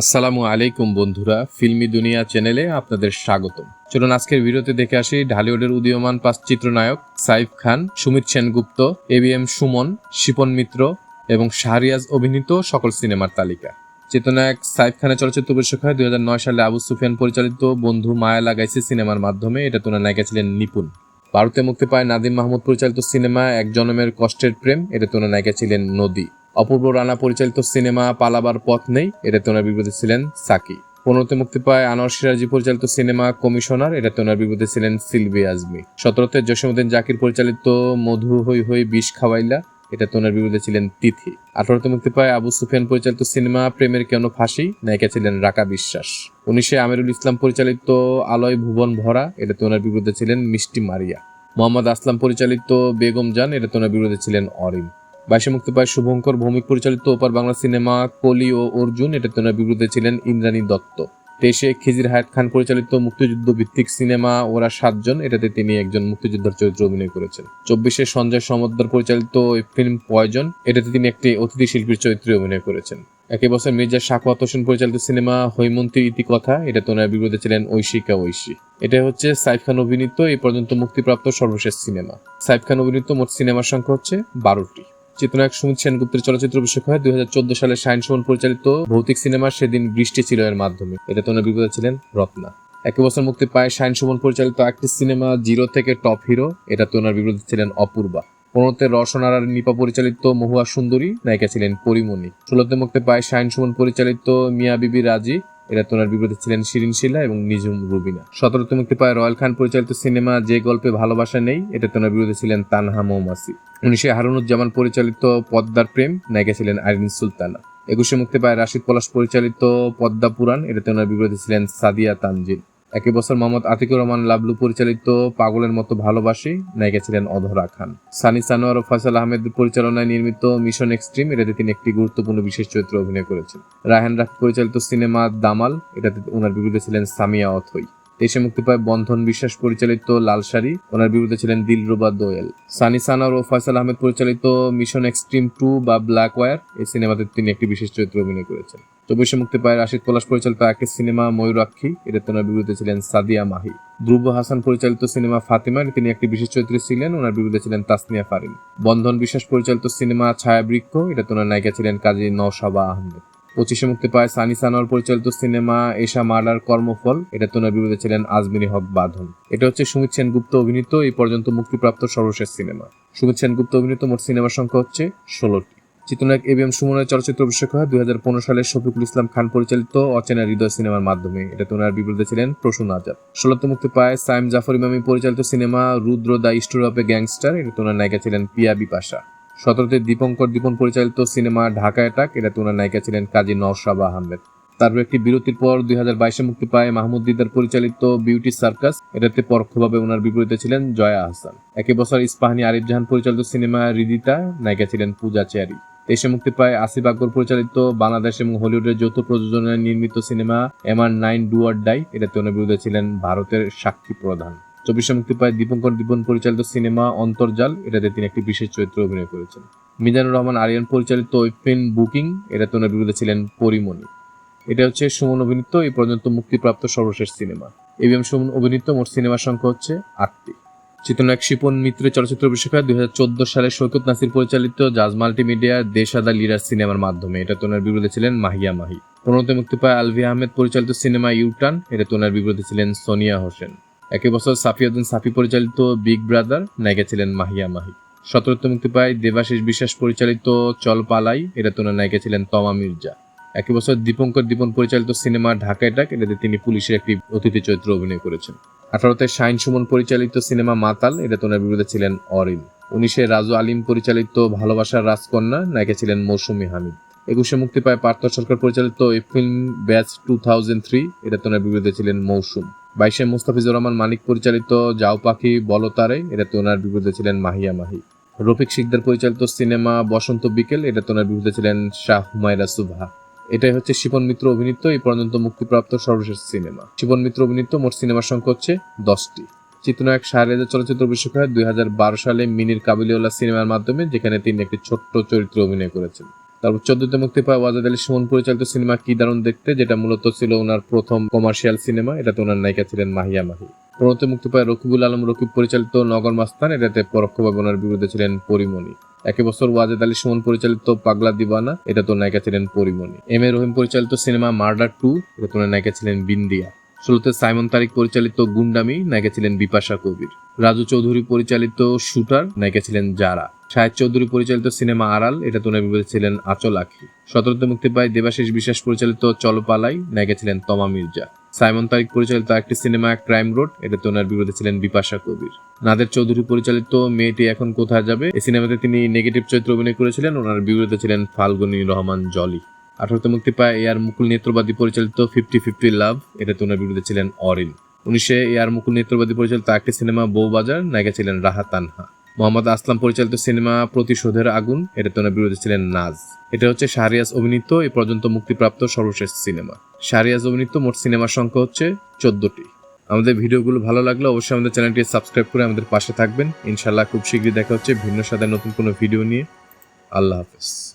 আসসালামু আলাইকুম বন্ধুরা, ফিল্মি দুনিয়া চ্যানেলে আপনাদের স্বাগতম। চলুন আজকের ভিডিওতে দেখে আসি ঢালিউডের উদীয়মান পাঁচ চিত্রনায়ক Saif Khan, Sumit Sengupta, A B M Sumon, Shipon Mitra এবং শাহরিয়াজ অভিনীত সকল সিনেমার তালিকা। চেতনায়ক সাইফ খানের চলচ্চিত্র হয় দুই হাজার নয় সালে আবু সুফিয়ান পরিচালিত বন্ধু মায়া লাগাইছে সিনেমার মাধ্যমে, এটা তোনার নায়িকা ছিলেন নিপুণ। ভারতে মুক্তি পায় নাদিম মাহমুদ পরিচালিত সিনেমা এক জনমের কষ্টের প্রেম, এটা তোনার নায়িকা ছিলেন নদী। অপূর্ব রানা পরিচালিত সিনেমা পালাবার পথ নেই এটাতে ওনার বিপদে ছিলেন সাকি। পনেরোতে মুক্তি পায় আনোয়ার সিরাজি পরিচালিত সিনেমা কমিশনার এটাতে ওনার বিপদে ছিলেন সিলভি আজমি। সতেরোতে জসীমুদ্দিন জাকির পরিচালিত মধু হই হই বিষ খাওয়াইলা, এটা তোনার বিরুদ্ধে ছিলেন তিথি। আঠারোতে মুক্তি পায় আবু সুফিয়ান পরিচালিত সিনেমা প্রেমের কেন ফাঁসি, নায়িকা ছিলেন রাকা বিশ্বাস। উনিশে আমিরুল ইসলাম পরিচালিত আলয় ভুবন ভরা, এটা তোনার বিরুদ্ধে ছিলেন মিষ্টি মারিয়া। মোহাম্মদ আসলাম পরিচালিত বেগম জান, এটা তোনার বিরুদ্ধে ছিলেন অরিন বাইশে মুক্তি পায় শুভঙ্কর, ভৌমিক পরিচালিত ওপার বাংলা সিনেমা কলি ও অর্জুন এটাতে ওনার বিরুদ্ধে ছিলেন ইন্দ্রাণী দত্ত। তেইশে খিজির হায়াত খান পরিচালিত মুক্তিযুদ্ধ ভিত্তিক সিনেমা ওরা সাতজন, এটাতে তিনি একজন মুক্তিযোদ্ধার চরিত্র অভিনয় করেছেন। চব্বিশে সঞ্জয় সমদ্দার পরিচালিত ফিল্ম পয়জন, এটাতে তিনি একটি অতিথি শিল্পীর চরিত্রে অভিনয় করেছেন। একই বছর মির্জা শাকওয়াত হোসেন পরিচালিত সিনেমা হৈমন্তীর ইতিকথা এটা তোনার বিরুদ্ধে ছিলেন ঐশিকা ঐশী। এটা হচ্ছে সাইফ খান অভিনীত এই পর্যন্ত মুক্তিপ্রাপ্ত সর্বশেষ সিনেমা। সাইফ খান অভিনীত মোট সিনেমার সংখ্যা হচ্ছে বারোটি। চিত্রনায়ক সুমিত সেনগুপ্তের চলচ্চিত্র অভিষেক হয় দুই হাজার চোদ্দ সালে শাহিন সুমন পরিচালিত ভৌতিক সিনেমা সেদিন বৃষ্টি ছিল এর মাধ্যমে। এটা তোনার বিপদে ছিলেন রত্না। একই বছর মুক্তি পায় শাহিন সুমন পরিচালিত একটি সিনেমা জিরো থেকে টপ হিরো। এটা তোনার বিপদে ছিলেন অপূর্বা। পনেরোতে রসনার নিপা পরিচালিত মহুয়া সুন্দরী, নায়িকা ছিলেন পরিমণি। ষোলোতে মুক্তি পায় শাহিন সুমন পরিচালিত মিয়া বিবি রাজি। এরা তোনার বিপরীতে ছিলেন শিরিন শিলা এবং নিজুম রুবিনা। সতেরোতে মুক্তি পায় রয়্যাল খান পরিচালিত সিনেমা যে গল্পে ভালোবাসা নেই এটা তোনার বিরুদ্ধে ছিলেন তানহা মৌমাসি উনিশে হারুনুজ্জামান পরিচালিত পদ্মার প্রেম, নায়িকা ছিলেন আইরিন সুলতানা। একুশে মুক্তি পায় রাশিদ পলাশ পরিচালিত পদ্মা পুরাণ এটা তোনার বিরুদ্ধে ছিলেন সাদিয়া তানজিল। একই বছর মোহাম্মদ আতিকুর রহমান লাবলু পরিচালিত পাগলের মতো ভালোবাসি নায়িকা ছিলেন অধরা খান। সানি সানোয়ার ও ফয়সাল আহমেদ পরিচালনায় নির্মিত মিশন এক্সট্রিম, এটাতে তিনি একটি গুরুত্বপূর্ণ বিশেষ চরিত্রে অভিনয় করেছেন। রায়হান রাফ পরিচালিত সিনেমা দামাল, এটাতে ওনার বিরুদ্ধে ছিলেন সামিয়া অথই। দেশে মুক্তি পায় বন্ধন বিশ্বাস পরিচালিত লাল শাড়ি। ওনার বিরুদ্ধে ছিলেন দিলরুবা দোয়েল। সানি সানার ও ফয়সাল আহমেদ পরিচালিত মিশন এক্সট্রিম টু বা ব্ল্যাক ওয়ার এই সিনেমাতে তিনি একটি বিশেষ চরিত্র অভিনয় করেছেন। চব্বিশে মুক্তি পায় রাশিদ পলাশ পরিচালিত একটি সিনেমা ময়ূরাক্ষী। এটা ওনার বিরুদ্ধে ছিলেন সাদিয়া মাহি। ধ্রুব হাসান পরিচালিত সিনেমা ফাতিমা তিনি একটি বিশেষ চরিত্রে ছিলেন। ওনার বিরুদ্ধে ছিলেন তাসনিয়া ফারিন। বন্ধন বিশ্বাস পরিচালিত সিনেমা ছায়াবৃক্ষ এটা ওনার নায়িকা ছিলেন কাজী নওশাবা আহমেদ। পঁচিশে মুক্তি পায় সানি সানোয়ার পরিচালিত সিনেমা এশা মার্ডার কর্মফল। এটা তোনার বিরুদ্ধে ছিলেন আজমিনী হক বাঁধন। এটা হচ্ছে সুমিত সেনগুপ্ত অভিনীত, এই পর্যন্ত মুক্তিপ্রাপ্ত সর্বশেষ সিনেমা। সুমিত সেনগুপ্ত অভিনীত মোট সিনেমার সংখ্যা হচ্ছে ষোলোটি। চিত্রনায়ক এ বি এম সুমনের চলচ্চিত্র অভিষেক হয় দুই হাজার পনেরো সালে শফিকুল ইসলাম খান পরিচালিত অচেনা হৃদয় সিনেমার মাধ্যমে। এটা তোনার বিরুদ্ধে ছিলেন প্রসূন আজাদ। ষোলোতে মুক্তি পায় সাইম জাফর ইমামি পরিচালিত cinema Rudra the store of a gangster. এটা তোনার নায়িকা ছিলেন পিয়া বিপাশা। সতেরোতে দীপঙ্কর দীপন পরিচালিত সিনেমা ঢাকা অ্যাটাক এটা তোনার নায়িকা ছিলেন কাজী নওশাবা আহমেদ। তারপর একটি বিরতির পর দুই হাজার বাইশে মুক্তি পায় মাহমুদ দিদার পরিচালিত বিউটি সার্কাস, এটাতে পরোক্ষভাবে ওনার বিপরীতে ছিলেন জয়া আহসান একই বছর ইস্পাহানি আরিফ জাহান পরিচালিত সিনেমা রিদিতা, নায়িকা ছিলেন পূজা চেয়ারি। এসে মুক্তি পায় আসিফ আকবর পরিচালিত বাংলাদেশ এবং হলিউডের যৌথ প্রযোজনায় নির্মিত cinema M R nine do or die, এটাতে ওনার বিরুদ্ধে ছিলেন ভারতের সাক্ষী প্রধান। চব্বিশে মুক্তি পায় দীপঙ্কর দীপন পরিচালিত সিনেমা অন্তর্জাল, এটাতে তিনি একটি বিশেষ চরিত্র অভিনয় করেছেন। মিজানুর রহমান আরিয়ান পরিচালিত ওয়েব বুকিং, এটাতে ওনার বিরুদ্ধে ছিলেন পরিমণি এটা হচ্ছে সুমন অভিনীত এই পর্যন্ত মুক্তিপ্রাপ্ত সর্বশেষ সিনেমা। এবিএম সুমন অভিনীত, মোট সিনেমার সংখ্যা হচ্ছে আটটি। চিত্রনায়ক শিপন মিত্রের চলচ্চিত্র অভিষেক দুই হাজার চোদ্দ সালে সৈকত নাসির পরিচালিত জাজ মাল্টিমিডিয়া দেশাদা লিডার সিনেমার মাধ্যমে এটা তোনার বিরুদ্ধে ছিলেন মাহিয়া মাহি। পনেরোতে মুক্তি পায় আলভি আহমেদ পরিচালিত সিনেমা ইউটান এটা তোনার বিরুদ্ধে ছিলেন সোনিয়া হোসেন। একই বছর সাফিউদ্দিন সাফি পরিচালিত বিগ ব্রাদার নায়িকা ছিলেন মাহিয়া মাহি। সতেরোতে মুক্তি পায় দেবাশিস বিশ্বাস পরিচালিত চল পালাই এটা তোনার নায়িকা ছিলেন তমা মির্জা। একই বছর দীপঙ্কর দীপন পরিচালিত সিনেমা ঢাকা এটাক এটাতে তিনি পুলিশের একটি অতিথি চরিত্র অভিনয় করেছেন। আঠারোতে শাইন সুমন পরিচালিত সিনেমা মাতাল এটা তোনার বিরুদ্ধে ছিলেন অরিন। উনিশে রাজু আলিম পরিচালিত ভালোবাসার রাজকন্যা নায়িকা ছিলেন মৌসুমী হামিদ। একুশে মুক্তি পায় পার্থ সরকার পরিচালিত এই film batch two thousand three এটা তোনার বিরুদ্ধে ছিলেন মৌসুম। বাইশে মুস্তাফিজুর রহমান মানিক পরিচালিত যাও পাখি বলতারে এটা তোনার বিরুদ্ধে ছিলেন মাহিয়া মাহি। রফিক শিকদার পরিচালিত সিনেমা বসন্ত বিকেল, এটা তোনার বিরুদ্ধে ছিলেন শাহ হুমায়রা সুভা এটাই হচ্ছে শিবন মিত্র অভিনীত, এই পর্যন্ত মুক্তিপ্রাপ্ত সর্বশেষ সিনেমা। শিবন মিত্র অভিনীত, মোট সিনেমার সংখ্যা হচ্ছে দশটি। চিত্রনায়ক শাহরেজের চলচ্চিত্র হয় দুই সালে মিনির কাবিলিওয়ালা সিনেমার মাধ্যমে, যেখানে তিনি একটি ছোট্ট চরিত্র অভিনয় করেছেন। তারপর চোদ্দতে মুক্তি পায় ওয়াজাদ আলী সুমন পরিচালিত সিনেমা কি দারুণ দেখতে, যেটা মূলত ছিল ওনার প্রথম কমার্শিয়াল সিনেমা এটাতে ওনার নায়িকা ছিলেন মাহিয়া মাহি। পরবর্তী মুক্তি পায় রকিবুল আলম, রকিব পরিচালিত নগর মাস্তান, এটাতে পরোক্ষভাবে ওনার বিরুদ্ধে ছিলেন পরিমণি। একই বছর ওয়াজেদ আলী সুমন পরিচালিত পাগলা দিবানা এটা তো নায়িকা ছিলেন পরিমণি। এম এ রহিম পরিচালিত সিনেমা মার্ডার টু এটা তো নায়িকা ছিলেন বিন্দিয়া। ষোলোতে সাইমন তারিক পরিচালিত গুন্ডামি, নায়িকা ছিলেন বিপাশা কবির। রাজু চৌধুরী পরিচালিত শুটার, নায়িকা ছিলেন জারা শাহেদ চৌধুরী পরিচালিত সিনেমা আড়াল, এটা তো বিরুদ্ধে ছিলেন আচল আখি। সতেরোতে মুক্তি পায় দেবাশিস বিশ্বাস পরিচালিত চলপালাই, নায়িকা ছিলেন তমা মির্জা। সাইমন তারিক পরিচালিত একটি সিনেমা, ক্রাইম রোড, এটা তো ওনার বিরুদ্ধে ছিলেন বিপাশা কবির। নাদের চৌধুরী পরিচালিত মেয়েটি এখন কোথায় যাবে? এই সিনেমাতে তিনি নেগেটিভ চরিত্র অভিনয় করেছিলেন, ওনার বিরুদ্ধে ছিলেন ফাল্গুনী রহমান জলি। আঠারোতে মুক্তি পায় এ আর মুকুল নেত্রবাদী পরিচালিত ফিফটি ফিফটি লাভ এটাতে ওনার বিরুদ্ধে ছিলেন অরিন। উনিশে এ আর মুকুল নেত্রবাদী পরিচালিত একটি সিনেমা বউবাজার, নায়িকা ছিলেন রাহা তানহা। মোহাম্মদ আসলাম পরিচালিত সিনেমা প্রতিশোধের আগুন এটাতে ওনার বিরুদ্ধে ছিলেন নাজ। এটা হচ্ছে শাহরিয়াজ অভিনীত এ পর্যন্ত মুক্তিপ্রাপ্ত সর্বশেষ সিনেমা। শাহরিয়াজ অভিনীত মোট সিনেমার সংখ্যা হচ্ছে চোদ্দটি। আমাদের ভিডিওগুলো ভালো লাগলে অবশ্যই আমাদের চ্যানেলটি সাবস্ক্রাইব করে আমাদের পাশে থাকবেন। ইনশাল্লাহ খুব শীঘ্রই দেখা হচ্ছে ভিন্ন সাথে নতুন কোনো ভিডিও নিয়ে। আল্লাহ হাফেজ।